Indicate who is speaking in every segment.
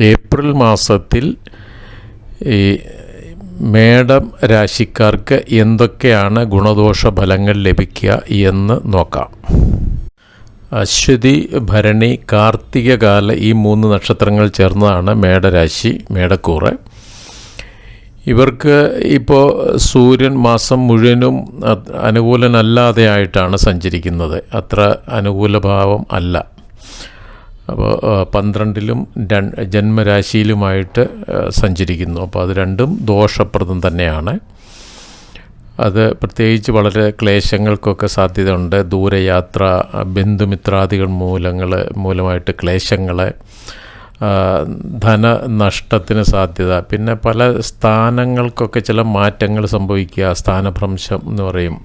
Speaker 1: April മാസത്തിൽ ഈ മേടം രാശിക്കാർക്ക് എന്തൊക്കെയാണ് ഗുണദോഷ ഫലങ്ങൾ ലഭിക്കുക എന്ന് നോക്കാം. അശ്വതി ഭരണി കാർത്തിക കാർത്തികകാല ഈ മൂന്ന് നക്ഷത്രങ്ങൾ ചേർന്നതാണ് മേടരാശി മേടക്കൂറ്. ഇവർക്ക് ഇപ്പോൾ സൂര്യൻ മാസം മുഴുവനും അനുകൂലനല്ലാതെയായിട്ടാണ് സഞ്ചരിക്കുന്നത്. അത്ര അനുകൂലഭാവം അല്ല. അപ്പോൾ പന്ത്രണ്ടിലും രണ്ട് ജന്മരാശിയിലുമായിട്ട് സഞ്ചരിക്കുന്നു. അപ്പോൾ അത് രണ്ടും ദോഷപ്രദം തന്നെയാണ്. അത് പ്രത്യേകിച്ച് വളരെ ക്ലേശങ്ങൾക്കൊക്കെ സാധ്യതയുണ്ട്. ദൂരയാത്ര ബന്ധുമിത്രാദികൾ മൂലങ്ങൾ മൂലമായിട്ട് ക്ലേശങ്ങൾ ധന ധനനഷ്ടത്തിന് സാധ്യത. പിന്നെ പല സ്ഥാനങ്ങൾക്കൊക്കെ ചില മാറ്റങ്ങൾ സംഭവിക്കുക. സ്ഥാനഭ്രംശം എന്ന് പറയും.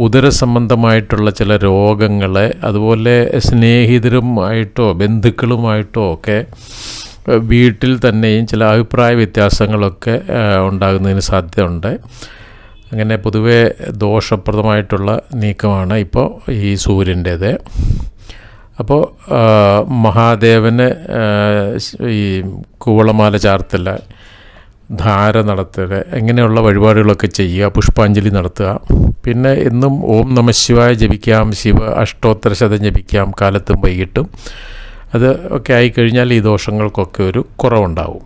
Speaker 1: ഉദര സംബന്ധമായിട്ടുള്ള ചില രോഗങ്ങളെ അതുപോലെ സ്നേഹിതരുമായിട്ടോ ബന്ധുക്കളുമായിട്ടോ ഒക്കെ വീട്ടിൽ തന്നെയും ചില അഭിപ്രായ വ്യത്യാസങ്ങളൊക്കെ ഉണ്ടാകുന്നതിന് സാധ്യതയുണ്ട്. അങ്ങനെ പൊതുവെ ദോഷപ്രദമായിട്ടുള്ള നീക്കമാണ് ഇപ്പോൾ ഈ സൂര്യന്റേത് അപ്പോൾ മഹാദേവന് ഈ കൂവളമാല ചാർത്തല ധാര നടത്തൽ ഇങ്ങനെയുള്ള വഴിപാടുകളൊക്കെ ചെയ്യുക പുഷ്പാഞ്ജലി നടത്തുക പിന്നെ എന്നും ഓം നമ ശിവായ ജപിക്കാം ശിവ അഷ്ടോത്തര ശതം ജപിക്കാം കാലത്തും വൈകിട്ടും. അത് ഒക്കെ ആയിക്കഴിഞ്ഞാൽ ഈ ദോഷങ്ങൾക്കൊക്കെ ഒരു കുറവുണ്ടാവും.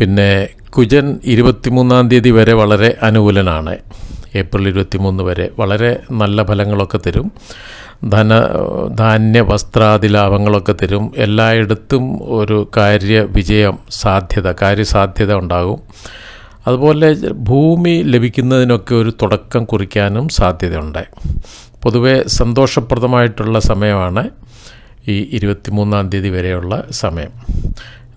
Speaker 1: പിന്നെ കുജൻ ഇരുപത്തിമൂന്നാം തീയതി വരെ വളരെ അനുകൂലനാണ്. ഏപ്രിൽ ഇരുപത്തിമൂന്ന് വരെ വളരെ നല്ല ഫലങ്ങളൊക്കെ തരും. ധന ധാന്യ വസ്ത്രാദി ലാഭങ്ങളൊക്കെ തരും. എല്ലായിടത്തും ഒരു കാര്യ വിജയം സാധ്യത കാര്യസാധ്യത ഉണ്ടാകും. അതുപോലെ ഭൂമി ലഭിക്കുന്നതിനൊക്കെ ഒരു തുടക്കം കുറിക്കാനും സാധ്യതയുണ്ട്. പൊതുവെ സന്തോഷപ്രദമായിട്ടുള്ള സമയമാണ് ഈ ഇരുപത്തിമൂന്നാം തീയതി വരെയുള്ള സമയം.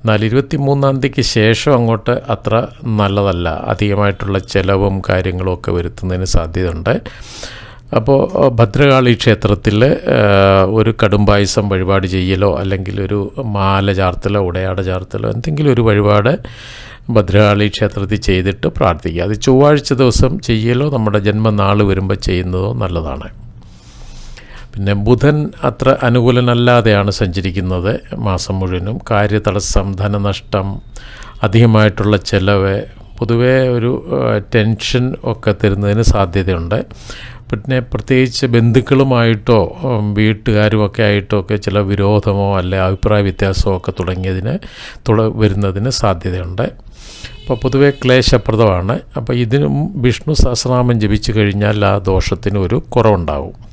Speaker 1: എന്നാൽ ഇരുപത്തിമൂന്നാം തീയതിക്ക് ശേഷം അങ്ങോട്ട് അത്ര നല്ലതല്ല. അധികമായിട്ടുള്ള ചിലവും കാര്യങ്ങളും ഒക്കെ വരുത്തുന്നതിന് സാധ്യതയുണ്ട്. അപ്പോൾ ഭദ്രകാളി ക്ഷേത്രത്തിൽ ഒരു കടുംപായസം വഴിപാട് ചെയ്യലോ അല്ലെങ്കിൽ ഒരു മാല ചാർത്തലോ ഉടയാട ചാർത്തലോ എന്തെങ്കിലും ഒരു വഴിപാട് ഭദ്രകാളി ക്ഷേത്രത്തിൽ ചെയ്തിട്ട് പ്രാർത്ഥിക്കുക. അത് ചൊവ്വാഴ്ച ദിവസം ചെയ്യലോ നമ്മുടെ ജന്മനാൾ വരുമ്പോൾ ചെയ്യുന്നതോ നല്ലതാണ്. പിന്നെ ബുധൻ അത്ര അനുകൂലനല്ലാതെയാണ് സഞ്ചരിക്കുന്നത് മാസം മുഴുവനും. കാര്യതടസ്സം ധനനഷ്ടം അധികമായിട്ടുള്ള ചിലവ് പൊതുവേ ഒരു ടെൻഷൻ ഒക്കെ തരുന്നതിന് സാധ്യതയുണ്ട്. പിന്നെ പ്രത്യേകിച്ച് ബന്ധുക്കളുമായിട്ടോ വീട്ടുകാരുമൊക്കെ വീട്ടുകാരും ആയിട്ടോ ഒക്കെ ചില വിരോധമോ അല്ലെ അഭിപ്രായ വ്യത്യാസമോ ഒക്കെ തുടങ്ങിയതിന് തുട വരുന്നതിന് സാധ്യതയുണ്ട്. അപ്പോൾ പൊതുവെ ക്ലേശപ്രദമാണ്. അപ്പോൾ ഇതിനും വിഷ്ണു സഹസ്രനാമം ജപിച്ചു കഴിഞ്ഞാൽ ആ ദോഷത്തിന് ഒരു കുറവുണ്ടാവും.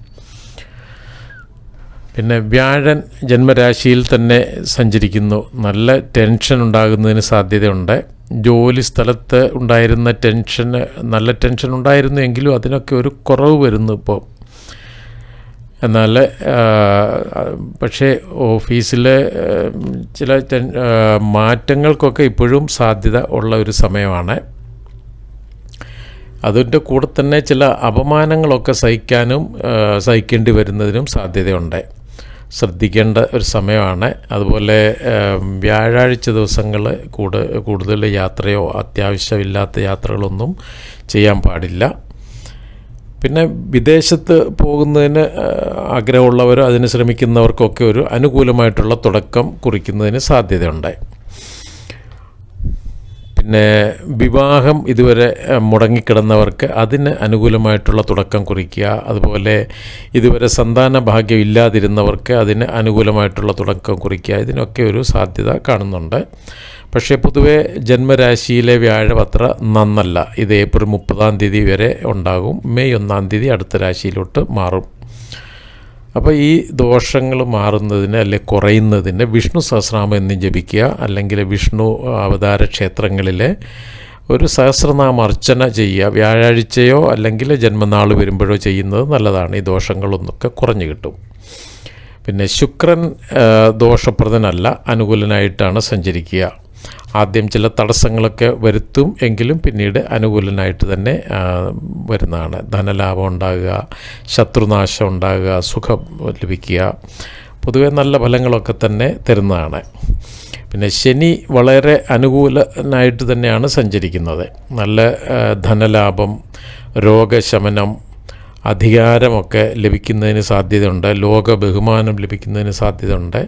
Speaker 1: പിന്നെ വ്യാഴൻ ജന്മരാശിയിൽ തന്നെ സഞ്ചരിക്കുന്നു. നല്ല ടെൻഷൻ ഉണ്ടാകുന്നതിന് സാധ്യതയുണ്ട്. ജോലി സ്ഥലത്ത് ഉണ്ടായിരുന്ന ടെൻഷൻ നല്ല ടെൻഷൻ ഉണ്ടായിരുന്നു എങ്കിലും അതിനൊക്കെ ഒരു കുറവ് വരുന്നു ഇപ്പോൾ എന്നാൽ പക്ഷേ ഓഫീസിലെ ചില മാറ്റങ്ങൾക്കൊക്കെ ഇപ്പോഴും സാധ്യത ഉള്ള ഒരു സമയമാണ്. അതിന്റെ കൂടെ തന്നെ ചില അപമാനങ്ങളൊക്കെ സഹിക്കാനും സഹിക്കേണ്ടി വരുന്നതിനും സാധ്യതയുണ്ട്. ശ്രദ്ധിക്കേണ്ട ഒരു സമയമാണ്. അതുപോലെ വ്യാഴാഴ്ച ദിവസങ്ങൾ കൂട് കൂടുതൽ യാത്രയോ അത്യാവശ്യമില്ലാത്ത യാത്രകളൊന്നും ചെയ്യാൻ പാടില്ല. പിന്നെ വിദേശത്ത് പോകുന്നതിന് ആഗ്രഹമുള്ളവരോ അതിന് ശ്രമിക്കുന്നവർക്കൊക്കെ ഒരു അനുകൂലമായിട്ടുള്ള തുടക്കം കുറിക്കുന്നതിന് സാധ്യതയുണ്ട്. പിന്നെ വിവാഹം ഇതുവരെ മുടങ്ങിക്കിടന്നവർക്ക് അതിന് അനുകൂലമായിട്ടുള്ള തുടക്കം കുറിക്കുക അതുപോലെ ഇതുവരെ സന്താന ഭാഗ്യം ഇല്ലാതിരുന്നവർക്ക് അതിന് അനുകൂലമായിട്ടുള്ള തുടക്കം കുറിക്കുക ഇതിനൊക്കെ ഒരു സാധ്യത കാണുന്നുണ്ട്. പക്ഷേ പൊതുവെ ജന്മരാശിയിലെ വ്യാഴപത്ര നന്നല്ല. ഇത് ഏപ്രിൽ മുപ്പതാം തീയതി വരെ ഉണ്ടാകും. മെയ് ഒന്നാം തീയതി അടുത്ത രാശിയിലോട്ട് മാറും. അപ്പോൾ ഈ ദോഷങ്ങൾ മാറുന്നതിന് അല്ലെ കുറയുന്നതിന് വിഷ്ണു സഹസ്രനാമം എന്നും ജപിക്കുക അല്ലെങ്കിൽ വിഷ്ണു അവതാര ക്ഷേത്രങ്ങളിലെ ഒരു സഹസ്രനാമ അർച്ചന ചെയ്യുക. വ്യാഴാഴ്ചയോ അല്ലെങ്കിൽ ജന്മനാൾ വരുമ്പോഴോ ചെയ്യുന്നത് നല്ലതാണ്. ഈ ദോഷങ്ങളൊന്നൊക്കെ കുറഞ്ഞു കിട്ടും. പിന്നെ ശുക്രൻ ദോഷപ്രദനല്ല. അനുകൂലനായിട്ടാണ് സഞ്ചരിക്കുക. ആദ്യം ചില തടസ്സങ്ങളൊക്കെ വരുത്തും എങ്കിലും പിന്നീട് അനുകൂലനായിട്ട് തന്നെ വരുന്നതാണ്. ധനലാഭം ഉണ്ടാകുക ശത്രുനാശം ഉണ്ടാകുക സുഖം ലഭിക്കുക പൊതുവെ നല്ല ഫലങ്ങളൊക്കെ തന്നെ തരുന്നതാണ്. പിന്നെ ശനി വളരെ അനുകൂലനായിട്ട് തന്നെയാണ് സഞ്ചരിക്കുന്നത്. നല്ല ധനലാഭം രോഗശമനം അധികാരമൊക്കെ ലഭിക്കുന്നതിന് സാധ്യതയുണ്ട് ലോക ബഹുമാനം ലഭിക്കുന്നതിന് സാധ്യതയുണ്ട്.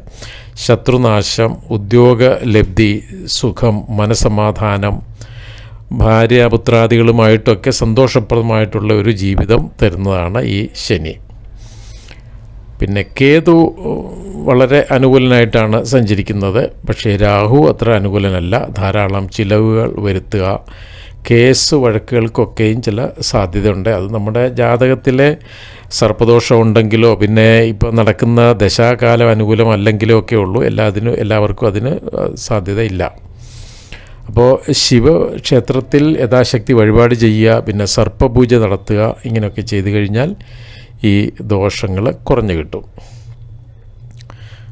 Speaker 1: ശത്രുനാശം ഉദ്യോഗ ലബ്ധി സുഖം മനസമാധാനം ഭാര്യാപുത്രാദികളുമായിട്ടൊക്കെ സന്തോഷപ്രദമായിട്ടുള്ള ഒരു ജീവിതം തരുന്നതാണ് ഈ ശനി. പിന്നെ കേതു വളരെ അനുകൂലനായിട്ടാണ് സഞ്ചരിക്കുന്നത്. പക്ഷേ രാഹു അത്ര അനുകൂലനല്ല. ധാരാളം ചിലവുകൾ വരുത്തുക കേസ് വഴക്കുകൾക്കൊക്കെയും ചില സാധ്യതയുണ്ട്. അത് നമ്മുടെ ജാതകത്തിലെ സർപ്പദോഷം ഉണ്ടെങ്കിലോ പിന്നെ ഇപ്പോൾ നടക്കുന്ന ദശാകാലം അനുകൂലമല്ലെങ്കിലോ ഒക്കെ ഉള്ളൂ. എല്ലാത്തിനും എല്ലാവർക്കും അതിന് സാധ്യതയില്ല. അപ്പോൾ ശിവക്ഷേത്രത്തിൽ യഥാശക്തി വഴിപാട് ചെയ്യുക പിന്നെ സർപ്പപൂജ നടത്തുക ഇങ്ങനെയൊക്കെ ചെയ്തു കഴിഞ്ഞാൽ ഈ ദോഷങ്ങൾ കുറഞ്ഞു കിട്ടും.